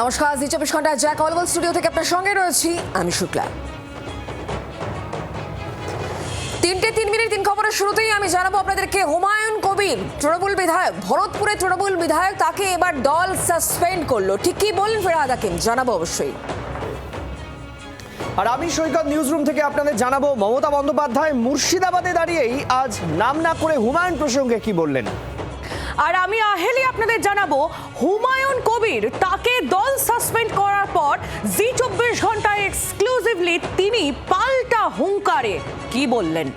নমস্কার জি চব্বিশ ঘণ্টা জ্যাক অলবল স্টুডিও থেকে আপনার সঙ্গে রয়েছি আমি শুক্লা। তিনটে তিন মিনিট, তিন খবরের শুরুতেই আমি জানাব আপনাদেরকে হুমায়ুন কবির, তৃণমূল বিধায়ক, ভরতপুরে তৃণমূল বিধায়ক, তাকে এবার দল সাসপেন্ড করল। ঠিক কি বললেন ফেরাদ হাকিম? জানাব অবশ্যই। আর আমি সৈকত নিউজ রুম থেকে আপনাদের জানাব, মমতা বন্দ্যোপাধ্যায় মুর্শিদাবাদে দাঁড়িয়েই আজ নাম না করে হুমায়ুন প্রসঙ্গে কি বললেন? আর আমি আহেলি আপনাদের জানাব, হুমায়ুন কবির তাকে দল সাসপেন্ড করার পর জি চব্বিশ ঘন্টায় এক্সক্লুসিভলি তিনি পাল্টা হুঙ্কারে। কি বললেন?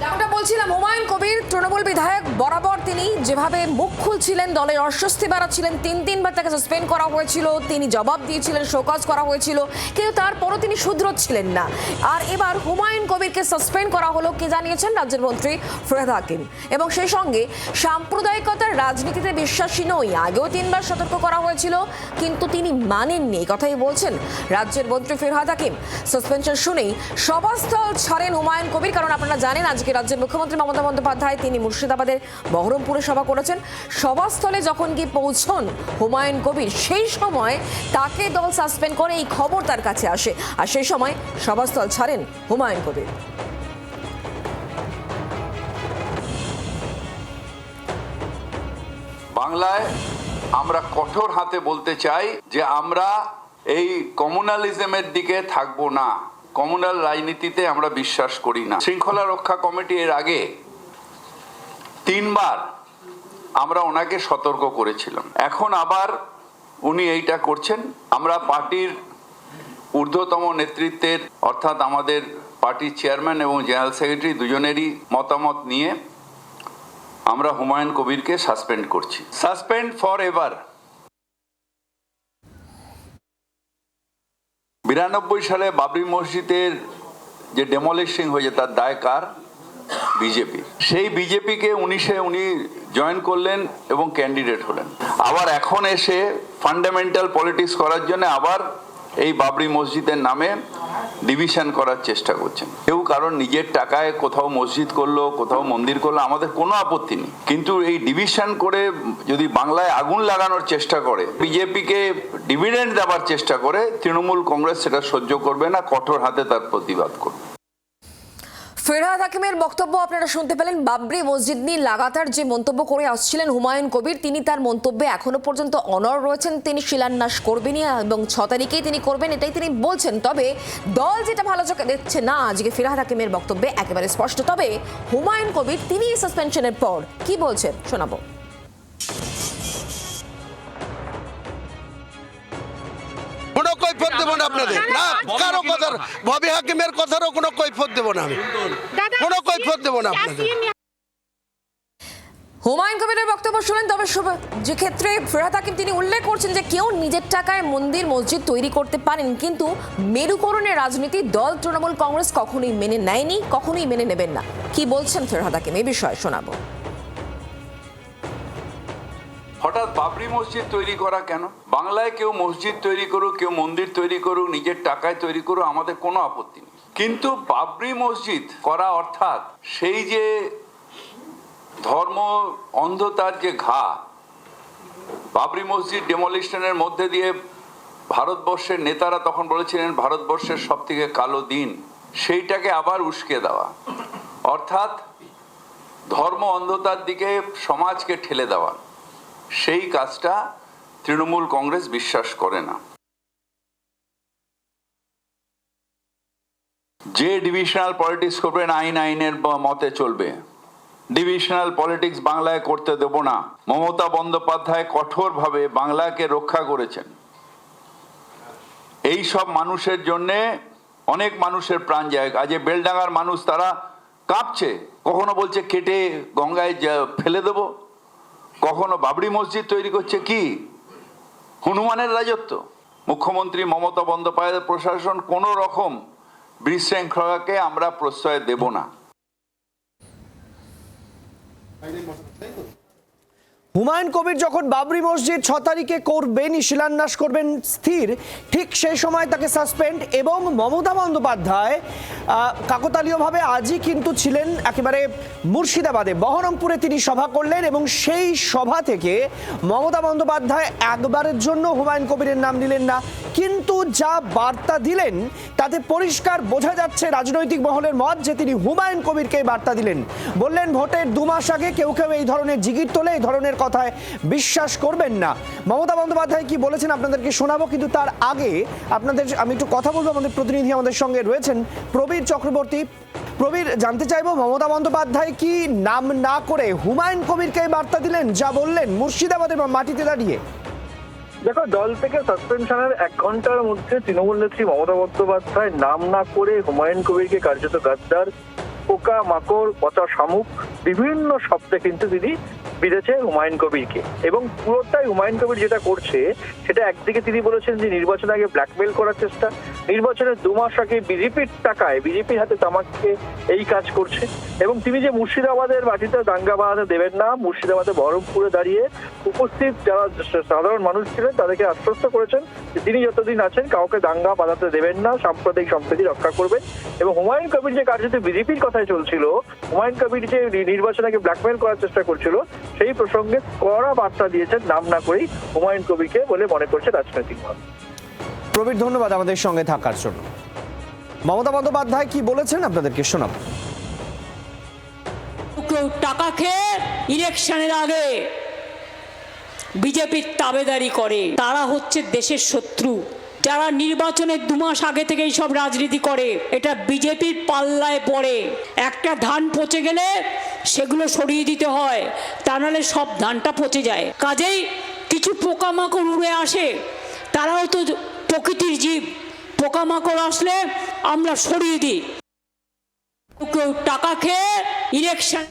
যেমনটা বলছিলাম, হুমায়ুন কবির, তৃণমূল বিধায়ক বরাবর তিনি যেভাবে মুখ খুলছিলেন দলের অস্বস্তি বাড়াচ্ছিলেন, তিন তিনবার তাকে সাসপেন্ড করা হয়েছিল, তিনি জবাব দিয়েছিলেন শোকজ করা হয়েছিল, কিন্তু তারপরও তিনি শুধরোচ্ছিলেন না। আর এবার হুমায়ুন কবিরকে সাসপেন্ড করা হলো, কে জানিয়েছেন রাজ্যের মন্ত্রী ফিরহাদ হাকিম। এবং সেই সঙ্গে সাম্প্রদায়িকতার রাজনীতিতে বিশ্বাসী নই, আগেও তিনবার সতর্ক করা হয়েছিল, কিন্তু তিনি মানেননি কথাই বলছেন রাজ্যের মন্ত্রী ফিরহাদ হাকিম। সাসপেনশন শুনেই সভাস্থল ছাড়েন হুমায়ুন কবির, কারণ আপনারা জানেন আজকে রাজ্যের মুখ্যমন্ত্রী মমতা বন্দ্যোপাধ্যায়, তিনি মুর্শিদাবাদের বহরমপুরে সভা করেছেন। সভাস্থলে যখন গিয়ে পৌঁছন হুমায়ুন কবির, সেই সময় তাকে দল সাসপেন্ড করে এই খবর তার কাছে আসে। আর সেই সময় সভাস্থল ছাড়েন হুমায়ুন কবির। বাংলায় আমরা কঠোর হাতে বলতে চাই যে আমরা এই কমিউনালিজমের দিকে থাকব না। কমিউনাল রাজনীতিতে আমরা বিশ্বাস করি না। শৃঙ্খলা রক্ষা কমিটি এর আগে তিনবার আমরা ওনাকে সতর্ক করেছিলাম। এখন আবার উনি এইটা করছেন। আমরা পার্টির ঊর্ধ্বতম নেতৃত্বের, অর্থাৎ আমাদের পার্টির চেয়ারম্যান এবং জেনারেল সেক্রেটারি দুজনেরই মতামত নিয়ে আমরা হুমায়ুন কবিরকে সাসপেন্ড করছি। সাসপেন্ড ফর এভার বিরানব্বই সালে বাবরি মসজিদের যে ডেমোলিশিং হয়েছে, তার দায় কার বিজেপি। সেই বিজেপিকে উনিশে উনি জয়েন করলেন এবং ক্যান্ডিডেট হলেন। আবার এখন এসে ফান্ডামেন্টাল পলিটিক্স করার জন্য আবার এই বাবরি মসজিদের নামে ডিভিশন করার চেষ্টা করছেন। কেউ কারণ নিজের টাকায় কোথাও মসজিদ করল, কোথাও মন্দির করল, আমাদের কোনো আপত্তি নেই। কিন্তু এই ডিভিশন করে যদি বাংলায় আগুন লাগানোর চেষ্টা করে, বিজেপিকে ডিভিডেন্ড দেওয়ার চেষ্টা করে, তৃণমূল কংগ্রেস সেটা সহ্য করবে না, কঠোর হাতে তার প্রতিবাদ করবে। ফেরহাদ হাকিমের বক্তব্য আপনারা শুনতে পেলেন বাবরি মসজিদ নিয়ে লাগাতার যে মন্তব্য করে আসছিলেন হুমায়ুন কবির তিনি তার মন্তব্যে এখনও পর্যন্ত অনর রয়েছেন তিনি শিলান্যাস করবেনই এবং ছ তারিখেই তিনি করবেন এটাই তিনি বলছেন তবে দল যেটা ভালো চোখে দেখছে না আজকে ফিরহাদ হাকিমের বক্তব্যে একেবারে স্পষ্ট তবে হুমায়ুন কবির তিনি সাসপেনশনের পর কি বলছেন শোনাবো দেবো না আপনাদের না কথার ভবি হাকিমের কথারও কোনো কৈফত দেবো না আমি। কোনো কৈফত দেবো না আপনাদের। হুমায়ুন কবিরের বক্তব্য শুনেন তবে শুভ- যে ক্ষেত্রে ফেরহাদ হাকিম তিনি উল্লেখ করছেন যে কেউ নিজের টাকায় মন্দির মসজিদ তৈরি করতে পারেন কিন্তু মেরুকরণের রাজনীতি দল তৃণমূল কংগ্রেস কখনোই মেনে নেয়নি কখনোই মেনে নেবেন না। কি বলছেন ফেরহাদ হাকিম? এই বিষয়ে শোনাবো। বাবরি মসজিদ তৈরি করা কেন? বাংলায় কেউ মসজিদ তৈরি করুক, কেউ মন্দির তৈরি করুক, নিজের টাকায় তৈরি করুক, আমাদের কোনো আপত্তি নেই। কিন্তু বাবরি মসজিদ করা অর্থাৎ সেই যে ধর্ম অন্ধতার যে ঘা, বাবরি মসজিদ ডেমলিশনের মধ্যে দিয়ে ভারতবর্ষের নেতারা তখন বলেছিলেন, ভারতবর্ষের সব থেকে কালো দিন সেইটাকে আবার উস্কে দেওয়া। অর্থাৎ ধর্ম অন্ধতার দিকে সমাজকে ঠেলে দেওয়া। সেই কাজটা তৃণমূল কংগ্রেস বিশ্বাস করে না। যে ডিভিশনাল পলিটিক্স করবেন আইন আইনের মতে চলবে। ডিভিশনাল পলিটিক্স বাংলায় করতে দেব না। মমতা বন্দ্যোপাধ্যায় কঠোরভাবে বাংলাকে রক্ষা করেছেন। এই সব মানুষের জন্যে অনেক মানুষের প্রাণ যায়। আজ বেলডাঙ্গার মানুষ তারা কাঁপছে, কখনো বলছে কেটে গঙ্গায় ফেলে দেবো। কখনো বাবরি মসজিদ তৈরি করছে কি? হনুমানের রাজত্ব। মুখ্যমন্ত্রী মমতা বন্দ্যোপাধ্যায় প্রশাসন কোনো রকম বিশৃঙ্খলাকে আমরা প্রশ্রয় দেব না। হুমায়ুন কবির যখন বাবরি মসজিদ ছ তারিখে করবেন শিলান্যাস করবেন স্থির, ঠিক সেই সময় তাকে সাসপেন্ড এবং মমতা বন্দ্যোপাধ্যায় কাকতালীয়ভাবে আজই কিন্তু ছিলেন একেবারে মুর্শিদাবাদে। বহরমপুরে তিনি সভা করলেন এবং সেই সভা থেকে মমতা বন্দ্যোপাধ্যায় একবারের জন্য হুমায়ুন কবিরের নাম নিলেন না। কিন্তু যা বার্তা দিলেন, তাতে পরিষ্কার বোঝা যাচ্ছে রাজনৈতিক মহলের মত যে তিনি হুমায়ুন কবিরকে বার্তা দিলেন। বললেন, ভোটের দু মাস আগে কেউ কেউ এই ধরনের জিগির তোলে, এই ধরনের কথায় বিশ্বাস করবেন না। মমতা বন্দ্যোপাধ্যায় কি বলেছেন আপনাদেরকে শোনাবো, কিন্তু তার আগে আপনাদের আমি একটু কথা বলব, আমাদের প্রতিনিধি আমাদের সঙ্গে রয়েছেন প্রবীর চক্রবর্তী। প্রবীর, জানতে চাইব মমতা বন্দ্যোপাধ্যায় কি নাম না করে হুমায়ুন কবিরকে বার্তা দিলেন, যা বললেন মুর্শিদাবাদের মাটিতে দাঁড়িয়ে? দেখো, দল থেকে সাসপেনশনের এক ঘণ্টার মধ্যে তৃণমূল নেত্রী মমতা বন্দ্যোপাধ্যায় নাম না করে হুমায়ুন কবিরকে কার্যত গাদ্দার পোকা, মাকড়, পচা শামুক, বিভিন্ন শব্দে কিন্তু তিনি বিঁধেছে হুমায়ুন কবিরকে। এবং পুরোটাই হুমায়ুন কবির যেটা করছে, সেটা একদিকে তিনি বলেছেন যে নির্বাচন আগে ব্ল্যাকমেল করার চেষ্টা, নির্বাচনের দু মাস আগে বিজেপির টাকায়, বিজেপির হাতে তামাককে এই কাজ করছে। এবং তিনি যে মুর্শিদাবাদের মাটিতে দাঙ্গা বাঁধাতে দেবেন না মুর্শিদাবাদে বহরমপুরে দাঁড়িয়ে উপস্থিত যারা সাধারণ মানুষ ছিলেন, তাদেরকে আশ্বস্ত করেছেন যে তিনি যতদিন আছেন, কাউকে দাঙ্গা বাঁধাতে দেবেন না, সাম্প্রদায়িক সম্প্রীতি রক্ষা করবেন। এবং হুমায়ুন কবির যে কার্যত বিজেপির কথাই চলছিল হুমায়ুন কবির যে নি- নির্বাচন ব্ল্যাকমেল করার চেষ্টা করছিল সেই প্রসঙ্গে কড়া বার্তা দিয়েছেন নাম না করেই হুমায়ুন কবিকে বলে মনে করছে রাজনৈতিক মহল প্রবীর ধন্যবাদ আমাদের সঙ্গে থাকার জন্য। মমতা বন্দ্যোপাধ্যায় কি বলেছেন আপনাদেরকে শোনাবো। কেউ টাকা খেয়ে ইলেকশনের আগে বিজেপির তাবেদারি করে। তারা হচ্ছে দেশের শত্রু। যারা নির্বাচনের দু মাস আগে থেকেই সব রাজনীতি করে, এটা বিজেপির পাল্লায় পড়ে। একটা ধান পচে গেলে সেগুলো সরিয়ে দিতে হয়, তা নাহলে সব ধানটা পচে যায়। কাজেই কিছু পোকামাকড় উড়ে আসে, তারাও তো প্রকৃতির জীব। পোকামাকড় আসলে আমরা সরিয়ে দিই। কেউ টাকা খেয়ে ইলেকশন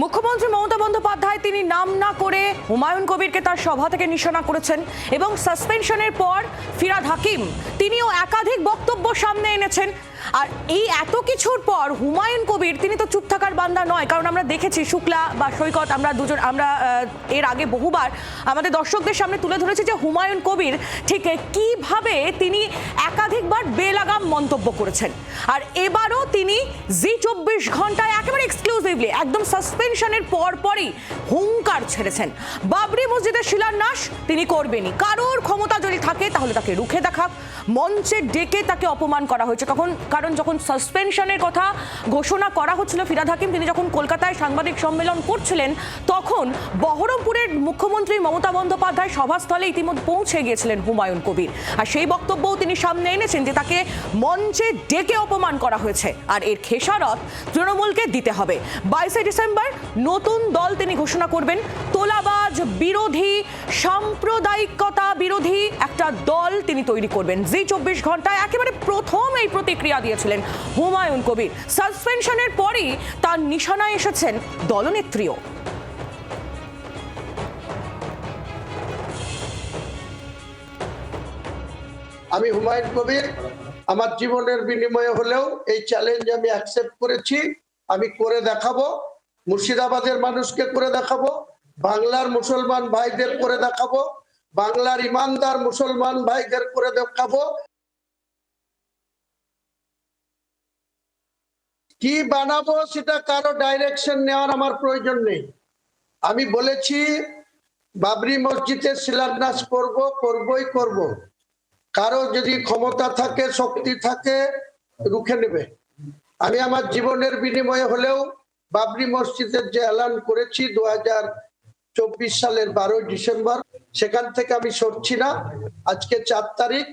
মুখ্যমন্ত্রী মমতা বন্দ্যোপাধ্যায় তিনি নাম না করে হুমায়ুন কবিরকে তার সভা থেকে নিশানা করেছেন এবং সাসপেনশনের পর ফিরাদ হাকিম তিনিও একাধিক বক্তব্য সামনে এনেছেন। আর এই এত কিছুর পর হুমায়ুন কবির, তিনি তো চুপ থাকার বান্দা নয়, কারণ আমরা দেখেছি শুক্লা বা সৈকত, আমরা দুজন, আমরা এর আগে বহুবার আমাদের দর্শকদের সামনে তুলে ধরেছি যে হুমায়ুন কবির ঠিক কীভাবে তিনি একাধিকবার বেলাগাম মন্তব্য করেছেন। আর এবারও তিনি জি চব্বিশ ঘন্টায় একেবারে এক্সক্লুসিভলি একদম সাসপেনশনের পর পরই হুঙ্কার ছেড়েছেন। বাবরি মসজিদের শিলান্যাস তিনি করবেনই। কারোর ক্ষমতা যদি থাকে, তাহলে তাকে রুখে দেখাক। মঞ্চে ডেকে তাকে অপমান করা হয়েছে। তখন কারণ যখন সাসপেনশনের কথা ঘোষণা করা হচ্ছিল ফিরাদ হাকিম, তিনি যখন কলকাতায় সাংবাদিক সম্মেলন করছিলেন, তখন বহরমপুরের মুখ্যমন্ত্রী মমতা বন্দ্যোপাধ্যায় সভাস্থলে ইতিমধ্যে পৌঁছে গিয়েছিলেন হুমায়ুন কবির। আর সেই বক্তব্যও তিনি সামনে এনেছেন যে তাকে মঞ্চে ডেকে অপমান করা হয়েছে, আর এর খেসারত তৃণমূলকে দিতে হবে। বাইশে ডিসেম্বর নতুন দল তিনি ঘোষণা করবেন তোলাবাজ বিরোধী, সাম্প্রদায়িকতা বিরোধী একটা দল তিনি তৈরি করবেন। জি চব্বিশ ঘন্টায় একেবারে প্রথম এই প্রতিক্রিয়া দিয়েছিলেন হুমায়ুন কবির। সাসপেনশনের পরই তার নিশানায় এসেছেন দলনেত্রীও। আমি হুমায়ুন কবির, আমার জীবনের বিনিময়ে হলেও এই চ্যালেঞ্জ আমি অ্যাকসেপ্ট করেছি। আমি করে দেখাবো, মুর্শিদাবাদের মানুষকে করে দেখাবো। বাংলার মুসলমান ভাইদের করে দেখাবো, বাংলার ইমানদার মুসলমান ভাইদের করে দেখাবো। কি বানাবো সেটা কারও ডাইরেকশন নেওয়ার আমার প্রয়োজন নেই। আমি বলেছি, বাবরি মসজিদের শিলান্যাস করব, করবই করব। কারও যদি ক্ষমতা থাকে, শক্তি থাকে, রুখে নেবে। আমি আমার জীবনের বিনিময়ে হলেও বাবরি মসজিদের যে এলান করেছি দু হাজার চব্বিশ সালের বারোই ডিসেম্বর, সেখান থেকে আমি সরছি না। আজকে চার তারিখ,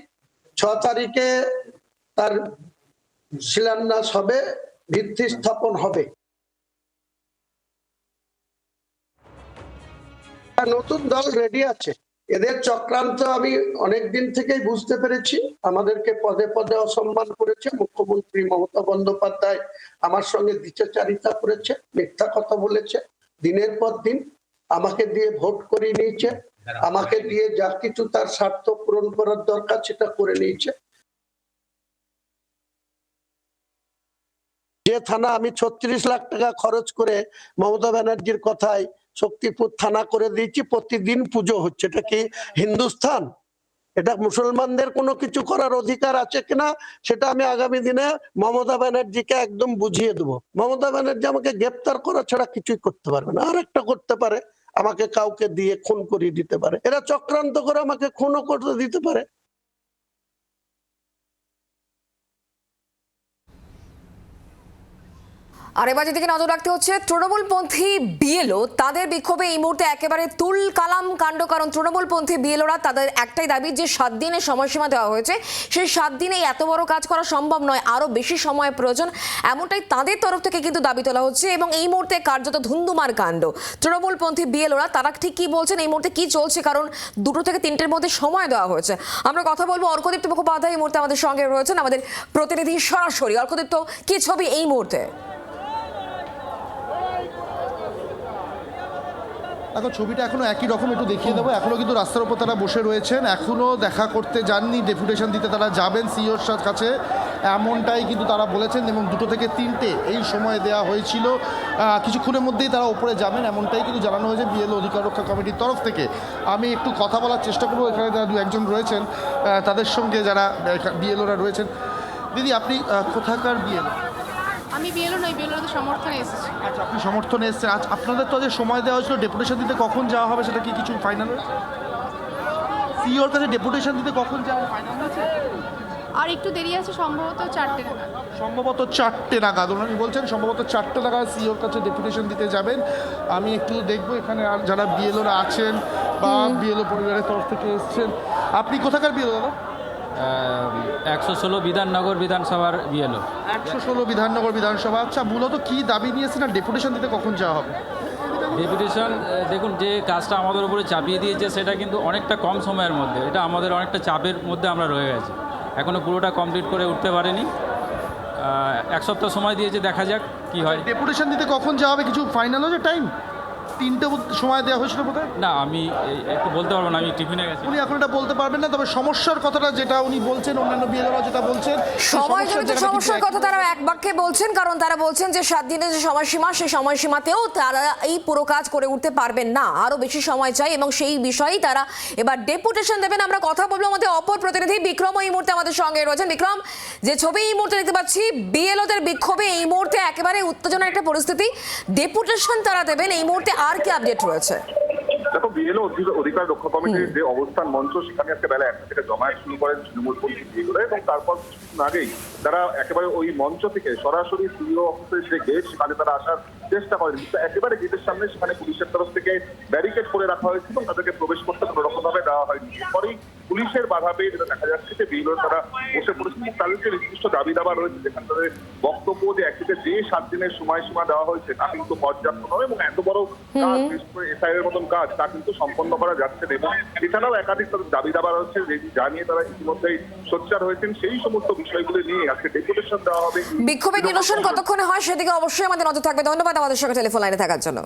ছ তারিখে তার শিলান্যাস হবে, ভিত্তি স্থাপন হবে। নতুন দল রেডি আছে। এদের চক্রান্ত আমি অনেক দিন থেকেই বুঝতে পেরেছি। আমাদেরকে পদে পদে অসম্মান করেছে। মুখ্যমন্ত্রী মমতা বন্দ্যোপাধ্যায় আমার সঙ্গে দ্বিচারিতা করেছে, মিথ্যা কথা বলেছে। দিনের পর দিন আমাকে দিয়ে ভোট করে নিয়েছে। আমাকে দিয়ে যা কিছু তার স্বার্থ পূরণ করার দরকার সেটা করে নিয়েছে। যে থানা আমি ছত্রিশ লাখ টাকা খরচ করে মমতা ব্যানার্জির কথায় শক্তিপুর থানা করে দিয়েছি প্রতিদিন পুজো হচ্ছে। এটা কি হিন্দুস্থান? এটা মুসলমানদের কোনো কিছু করার অধিকার আছে কিনা সেটা আমি আগামী দিনে মমতা ব্যানার্জিকে একদম বুঝিয়ে দেবো। মমতা ব্যানার্জি আমাকে গ্রেপ্তার করা ছাড়া কিছুই করতে পারবে না। আর একটা করতে পারে আমাকে কাউকে দিয়ে খুন করিয়ে দিতে পারে। এরা চক্রান্ত করে আমাকে খুনও করতে দিতে পারে। আর এবার যেদিকে নজর রাখতে হচ্ছে, তৃণমূলপন্থী বিএলও তাদের বিক্ষোভে এই মুহূর্তে একেবারে তুল কালাম কাণ্ড, কারণ তৃণমূলপন্থী বিএলওরা তাদের একটাই দাবি যে সাত দিনের সময়সীমা দেওয়া হয়েছে। সেই সাত দিনে এত বড় কাজ করা সম্ভব নয়, আরও বেশি সময় প্রয়োজন। এমনটাই তাদের তরফ থেকে কিন্তু দাবি তোলা হচ্ছে এবং এই মুহূর্তে কার্যত ধুন্দুমার কাণ্ড। তৃণমূলপন্থী বিএলওরা তারা ঠিক কী বলছেন, এই মুহূর্তে কী চলছে, কারণ দুটো থেকে তিনটের মধ্যে সময় দেওয়া হয়েছে। আমরা কথা বলব অর্কদীপ্ত মুখোপাধ্যায় এই মুহূর্তে আমাদের সঙ্গে রয়েছেন, আমাদের প্রতিনিধি সরাসরি। অর্কদীপ্ত, কী ছবি এই মুহূর্তে? দেখো ছবিটা এখনও একই রকম, একটু দেখিয়ে দেবো। এখনও কিন্তু রাস্তার উপর তারা বসে রয়েছেন। এখনও দেখা করতে যাননি ডেপুটেশন দিতে তারা যাবেন সিওর কাছে। এমনটাই কিন্তু তারা বলেছেন এবং দুটো থেকে তিনটে এই সময় দেওয়া হয়েছিল। কিছুক্ষণের মধ্যেই তারা ওপরে যাবেন, এমনটাই কিন্তু জানানো হয়েছে বিএল অধিকার রক্ষা কমিটির তরফ থেকে। আমি একটু কথা বলার চেষ্টা করব, এখানে যারা দু একজন রয়েছেন তাদের সঙ্গে যারা বিএলওরা রয়েছেন। দিদি, আপনি কোথাকার বিএল আমি বিএলও নই বিএলওর সমর্থনে এসেছি। আচ্ছা আপনি সমর্থনে এসছেন। আজ আপনাদের তো যে সময় দেওয়া হয়েছিল ডেপুটেশন দিতে কখন যাওয়া হবে সেটা কি কিছু ফাইনাল হয়েছে? সিওর কাছে ডেপুটেশন দিতে কখন যাওয়া ফাইনাল হয়েছে? আর একটু দেরি আছে সম্ভবত চারটে নাগাদ। সম্ভবত চারটে নাগাদ উনি বলছেন? সম্ভবত চারটে নাগাদ সিওর কাছে ডেপুটেশন দিতে যাবেন। আমি একটু দেখব এখানে আর যারা বিএলওরা আছেন বা বিএলও পরিবারের তরফ থেকে এসছেন। আপনি কোথাকার বিএলও দাদা? একশো ষোলো বিধাননগর বিধানসভার বিএলও একশো ষোলো বিধাননগর বিধানসভা। আচ্ছা মূলত কি দাবি নিয়েছেন আর ডেপুটেশন দিতে কখন যাওয়া হবে? ডেপুটেশন দেখুন যে কাজটা আমাদের উপরে চাপিয়ে দিয়েছে সেটা কিন্তু অনেকটা কম সময়ের মধ্যে। এটা আমাদের অনেকটা চাপের মধ্যে আমরা রয়ে গেছি। এখনও পুরোটা কমপ্লিট করে উঠতে পারিনি। এক সপ্তাহ সময় দিয়েছে দেখা যাক কি হয়। ডেপুটেশন দিতে কখন যাওয়া হবে? কিছু ফাইনাল হয়েছে? টাইম? তিনটে সময় দেওয়া হয়েছিল বোধহয়? না আমি একটু বলতে পারব না আমি টিফিনে গেছি। উনি এখন এটা বলতে পারবেন না তবে সমস্যার কথাটা যেটা উনি বলছেন অন্যান্য যেটা বলছেন সময়জনিত সমস্যার কথা তারা এক বাক্যে বলছেন কারণ তারা বলছেন যে সাত দিনের যে সময়সীমা সেই সময়সীমাতেও তারা এই পুরো কাজ করে উঠতে পারবেন না। আরও বেশি সময় চাই এবং সেই বিষয়েই তারা এবার ডেপুটেশন দেবেন। আমরা কথা বলব আমাদের অপর প্রতিনিধি বিক্রম এই মুহূর্তে আমাদের সঙ্গে রয়েছেন। বিক্রম যে ছবি এই মুহূর্তে দেখতে পাচ্ছি বিএলওদের বিক্ষোভে এই মুহূর্তে একেবারে উত্তেজনার একটা পরিস্থিতি। ডেপুটেশন তারা দেবেন এই মুহূর্তে আর কি আপডেট রয়েছে? দেখো বিএলও অধিকার রক্ষা কমিটির যে অবস্থান মঞ্চ সেখানে আজকে বেলা একটা থেকে জমায়েত শুরু করেন তৃণমূলপন্থী বিএলওরা এবং তারপর কিছুদিন আগেই তারা একেবারে ওই মঞ্চ থেকে সরাসরি সিইও অফিসের যে গেট সেখানে তারা আসার চেষ্টা করেন। কিন্তু একেবারে গেটের সামনে সেখানে পুলিশের তরফ থেকে ব্যারিকেড করে রাখা হয়েছে এবং তাদেরকে প্রবেশ করতে কোনো রকমভাবে দেওয়া হয়নি। এরপরেই পুলিশের বাধা পেয়ে যেটা দেখা যাচ্ছে যে বিএলও তারা বসে পড়েছেন তাদের যে নির্দিষ্ট দাবি দাবা রয়েছে যেখানে তাদের বক্তব্য যে একদিকে যে সাত দিনের সময়সীমা দেওয়া হয়েছে তা কিন্তু পর্যাপ্ত নয় এবং এত বড় কাজ এসআই এর মতন কাজ তা কিন্তু সম্পন্ন করা যাচ্ছে না। এবং এছাড়াও একাধিক তাদের দাবি দাবা রয়েছে যে জানিয়ে তারা ইতিমধ্যেই সোচ্চার হয়েছেন। সেই সমস্ত বিষয়গুলো নিয়ে আজকে ডেপুটেশন দেওয়া হবে। বিক্ষোভের নিরসন কতক্ষণে হয় সেদিকে অবশ্যই আমাদের নজর থাকবে। ধন্যবাদ আমাদের সঙ্গে টেলিফোন লাইনে থাকার জন্য।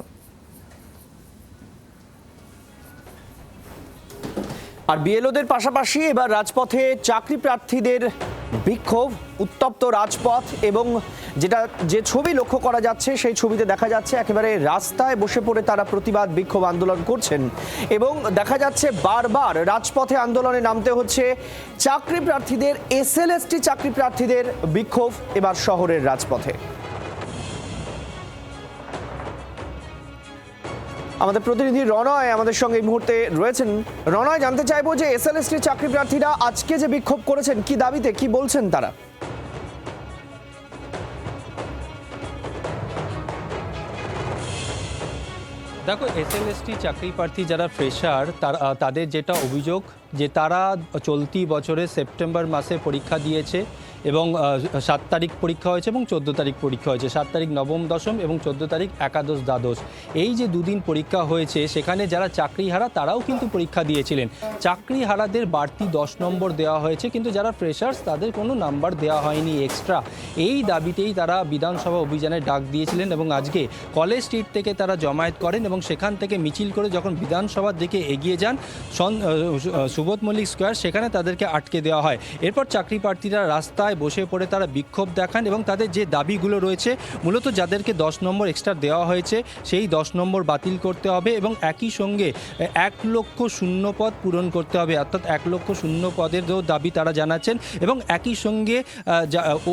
আর বিএলওদের পাশাপাশি এবার রাজপথে চাকরি প্রার্থীদের বিক্ষোভ, উত্তপ্ত রাজপথ এবং যেটা, যে ছবি লক্ষ্য করা যাচ্ছে সেই ছবিতে দেখা যাচ্ছে একেবারে রাস্তায় বসে পড়ে তারা প্রতিবাদ, বিক্ষোভ আন্দোলন করছেন। এবং দেখা যাচ্ছে বারবার রাজপথে আন্দোলনে নামতে হচ্ছে চাকরি প্রার্থীদের, এসএলএসটি চাকরি প্রার্থীদের বিক্ষোভ এবার শহরের রাজপথে। আমাদের প্রতিনিধি রনয় আমাদের সঙ্গে এই মুহূর্তে রয়েছেন। রনয়, জানতে চাইব যে এস এল চাকরি প্রার্থীরা আজকে যে বিক্ষোভ করেছেন, কি দাবিতে, কি বলছেন তারা? দেখো এস এল এসএলএসটি চাকরি প্রার্থী যারা ফ্রেশার তারা তাদের যেটা অভিযোগ যে তারা চলতি বছরে সেপ্টেম্বর মাসে পরীক্ষা দিয়েছে এবং সাত তারিখ পরীক্ষা হয়েছে এবং চোদ্দ তারিখ পরীক্ষা হয়েছে। সাত তারিখ নবম দশম এবং চোদ্দ তারিখ একাদশ দ্বাদশ। এই যে দুদিন পরীক্ষা হয়েছে, সেখানে যারা চাকরিহারা তারাও কিন্তু পরীক্ষা দিয়েছিলেন। চাকরিহারাদের বাড়তি দশ নম্বর দেওয়া হয়েছে, কিন্তু যারা ফ্রেশার্স তাদের কোনো নাম্বার দেওয়া হয়নি এক্সট্রা। এই দাবিতেই তারা বিধানসভা অভিযানে ডাক দিয়েছিলেন এবং আজকে কলেজ স্ট্রিট থেকে তারা জমায়েত করেন এবং সেখান থেকে মিছিল করে যখন বিধানসভার দিকে এগিয়ে যান সুবোধ মল্লিক স্কোয়ার, সেখানে তাদেরকে আটকে দেওয়া হয়। এরপর চাকরি প্রার্থীরা রাস্তায় বসে পড়ে তারা বিক্ষোভ দেখান এবং তাদের যে দাবিগুলো রয়েছে, মূলত যাদেরকে দশ নম্বর এক্সট্রা দেওয়া হয়েছে, সেই দশ নম্বর বাতিল করতে হবে এবং একই সঙ্গে, এক লক্ষ শূন্য পদ পূরণ করতে হবে। অর্থাৎ এক লক্ষ শূন্য পদেরও দাবি তারা জানাচ্ছেন এবং একই সঙ্গে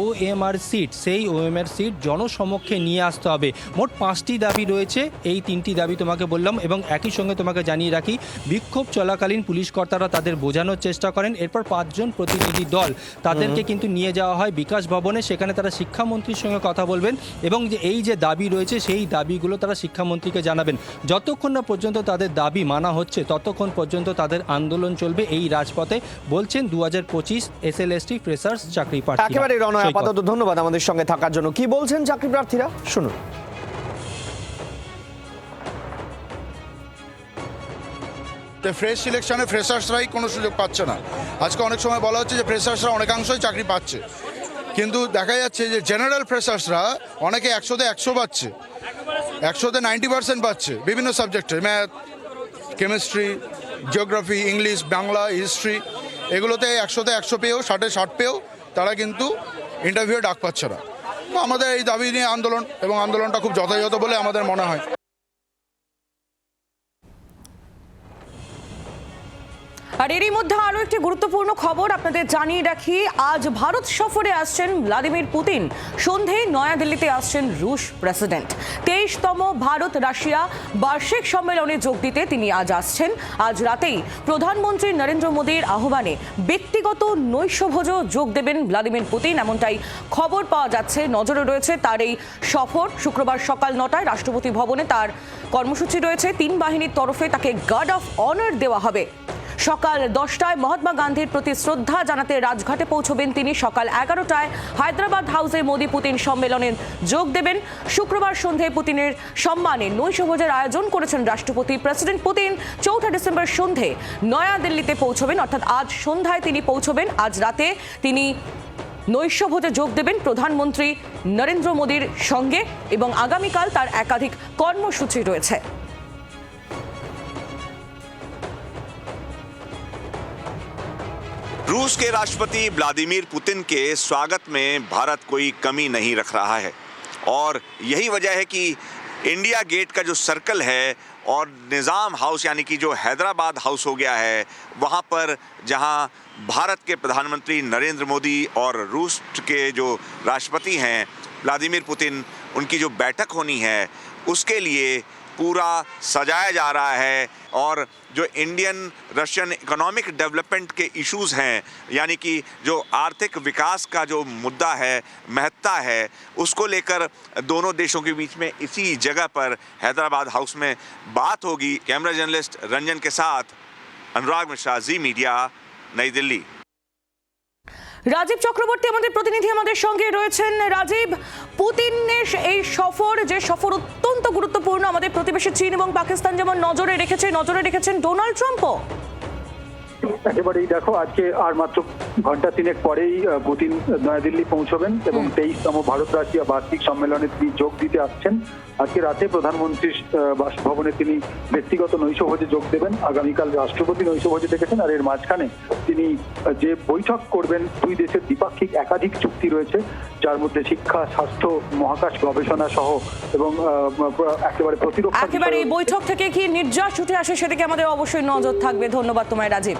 ও এম আর সিট সেই ও এম আর সিট জনসমক্ষে নিয়ে আসতে হবে। মোট পাঁচটি দাবি রয়েছে, এই তিনটি দাবি তোমাকে বললাম এবং একই সঙ্গে তোমাকে জানিয়ে রাখি, বিক্ষোভ চলাকালীন পুলিশ কর্তারা তাদের বোঝানোর চেষ্টা করেন। এরপর পাঁচজন প্রতিনিধি দল তাদেরকে কিন্তু নিয়ে যাওয়া হয় বিকাশ ভবনে। সেখানে তারা শিক্ষামন্ত্রীর সঙ্গে কথা বলবেন এবং যে এই যে দাবি রয়েছে সেই দাবিগুলো তারা শিক্ষামন্ত্রীকে জানাবেন। যতক্ষণ না পর্যন্ত তাদের দাবি মানা হচ্ছে ততক্ষণ পর্যন্ত তাদের আন্দোলন চলবে এই রাজপথে বলছেন দু হাজার পঁচিশ S L S T freshers চাকরি প্রার্থী একেবারে আপাতত ধন্যবাদ আমাদের সঙ্গে থাকার জন্য। কি বলছেন চাকরি প্রার্থীরা? শুনুন। ফ্রেশ সিলেকশনে ফ্রেশার্সরাই কোনো সুযোগ পাচ্ছে না। আজকে অনেক সময় বলা হচ্ছে যে ফ্রেশার্সরা অনেকাংশই চাকরি পাচ্ছে। কিন্তু দেখা যাচ্ছে যে জেনারেল ফ্রেশার্সরা অনেকে একশোতে একশো পাচ্ছে। একশোতে নাইনটি পার্সেন্ট পাচ্ছে বিভিন্ন সাবজেক্টে math chemistry geography English Bangla history এগুলোতে একশোতে একশো পেয়েও, ষাটে ষাট পেয়েও তারা কিন্তু ইন্টারভিউ ডাক পাচ্ছে না। তো আমাদের এই দাবি নিয়ে আন্দোলন এবং আন্দোলনটা খুব যথাযথ বলে আমাদের মনে হয়। আর এরই মধ্যে আরও একটি গুরুত্বপূর্ণ খবর আপনাদের জানিয়ে রাখি। আজ ভারত সফরে আসছেন ভ্লাদিমির পুতিন। সন্ধেয় নয়াদিল্লিতে আসছেন রুশ প্রেসিডেন্ট। তেইশতম ভারত রাশিয়া বার্ষিক সম্মেলনে যোগ দিতে তিনি আজ আসছেন। আজ রাতেই প্রধানমন্ত্রী নরেন্দ্র মোদীর আহ্বানে ব্যক্তিগত নৈশভোজ যোগ দেবেন ভ্লাদিমির পুতিন। এমনটাই খবর পাওয়া যাচ্ছে, নজরে রয়েছে তার এই সফর। শুক্রবার সকাল নটায় রাষ্ট্রপতি ভবনে তার কর্মসূচি রয়েছে। তিন বাহিনীর তরফে তাকে গার্ড অফ অনার দেওয়া হবে। সকাল দশটায় মহাত্মা গান্ধীর প্রতি শ্রদ্ধা জানাতে রাজঘাটে পৌঁছবেন তিনি। সকাল এগারোটায় হায়দ্রাবাদ হাউসে মোদী পুতিন সম্মেলনে যোগ দেবেন। শুক্রবার সন্ধে পুতিনের সম্মানে নৈশভোজের আয়োজন করেছেন রাষ্ট্রপতি। প্রেসিডেন্ট পুতিন চৌঠা ডিসেম্বর সন্ধে নয়াদিল্লিতে পৌঁছবেন। অর্থাৎ আজ সন্ধ্যায় তিনি পৌঁছবেন। আজ রাতে তিনি নৈশভোজে যোগ দেবেন প্রধানমন্ত্রী নরেন্দ্র মোদীর সঙ্গে এবং আগামীকাল তার একাধিক কর্মসূচি রয়েছে। रूस के राष्ट्रपति व्लादिमीर पुतिन के स्वागत में भारत कोई कमी नहीं रख रहा है। और यही वजह है कि इंडिया गेट का जो सर्कल है और निज़ाम हाउस यानी कि जो हैदराबाद हाउस हो गया है, वहाँ पर जहाँ भारत के प्रधानमंत्री नरेंद्र मोदी और रूस के जो राष्ट्रपति हैं, व्लादिमीर पुतिन, उनकी जो बैठक होनी है, उसके लिए पूरा सजाया जा रहा है और जो इंडियन रशियन इकोनॉमिक डेवलपमेंट के इश्यूज़ हैं, यानी कि जो आर्थिक विकास का जो मुद्दा है, महत्ता है, उसको लेकर दोनों देशों के बीच में इसी जगह पर हैदराबाद हाउस में बात होगी। कैमरा जर्नलिस्ट रंजन के साथ अनुराग मिश्रा, जी मीडिया, नई दिल्ली। রাজীব চক্রবর্তী, আমাদের প্রতিনিধি আমাদের সঙ্গে রয়েছেন। রাজীব, পুতিনের এই সফর, যে সফর অত্যন্ত গুরুত্বপূর্ণ আমাদের প্রতিবেশী চীন এবং পাকিস্তান যেমন নজরে রেখেছে, নজরে রেখেছেন ডোনাল্ড ট্রাম্পও। একেবারেই দেখো আজকে আর মাত্র ঘণ্টা তিনেক পরেই পুতিন নয়াদিল্লি পৌঁছবেন এবং তেইশতম ভারত রাশিয়া বার্ষিক সম্মেলনে তিনি যোগ দিতে আসছেন। আজকে রাতে প্রধানমন্ত্রীর বাসভবনে তিনি ব্যক্তিগত নৈশভোজে যোগ দেবেন। আগামীকাল রাষ্ট্রপতি নৈশভোজে দেখেছেন আর এর মাঝখানে তিনি যে বৈঠক করবেন দুই দেশের দ্বিপাক্ষিক একাধিক চুক্তি রয়েছে যার মধ্যে শিক্ষা স্বাস্থ্য মহাকাশ গবেষণা সহ এবং একেবারে প্রতিরক্ষা একেবারে এই বৈঠক থেকে কি নির্যাস উঠে আসে সেদিকে আমাদের অবশ্যই নজর থাকবে। ধন্যবাদ তোমায় রাজীব।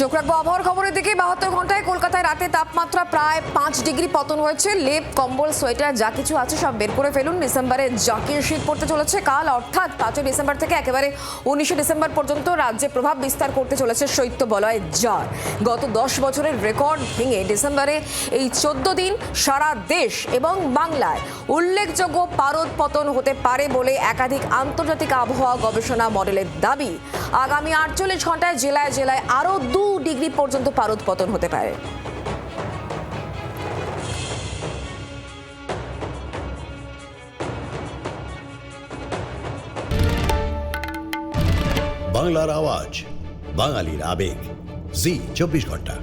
চোখ রাখব আবহাওয়ার খবরের দিকে। বাহাত্তর ঘন্টায় কলকাতায় রাতে তাপমাত্রা প্রায় পাঁচ ডিগ্রি পতন হয়েছে। লেপ, কম্বল, সোয়েটার, যা কিছু আছে সব বের করে ফেলুন। ডিসেম্বরে জাকির শীত পড়তে চলেছে কাল, অর্থাৎ পাঁচই ডিসেম্বর থেকে একেবারে উনিশে ডিসেম্বর পর্যন্ত রাজ্যে প্রভাব বিস্তার করতে চলেছে শৈত্য বলয় জার গত দশ বছরের রেকর্ড ভেঙে ডিসেম্বরে এই চোদ্দ দিন সারা দেশ এবং বাংলায় উল্লেখযোগ্য পারদ পতন হতে পারে বলে একাধিক আন্তর্জাতিক আবহাওয়া গবেষণা মডেলের দাবি। আগামী আটচল্লিশ ঘন্টায় জেলায় জেলায় আরও দু ডিগ্রি পর্যন্ত পারদ পতন হতে পারে। বাংলার আওয়াজ বাঙালির আবেগ। জি চব্বিশ ঘণ্টা।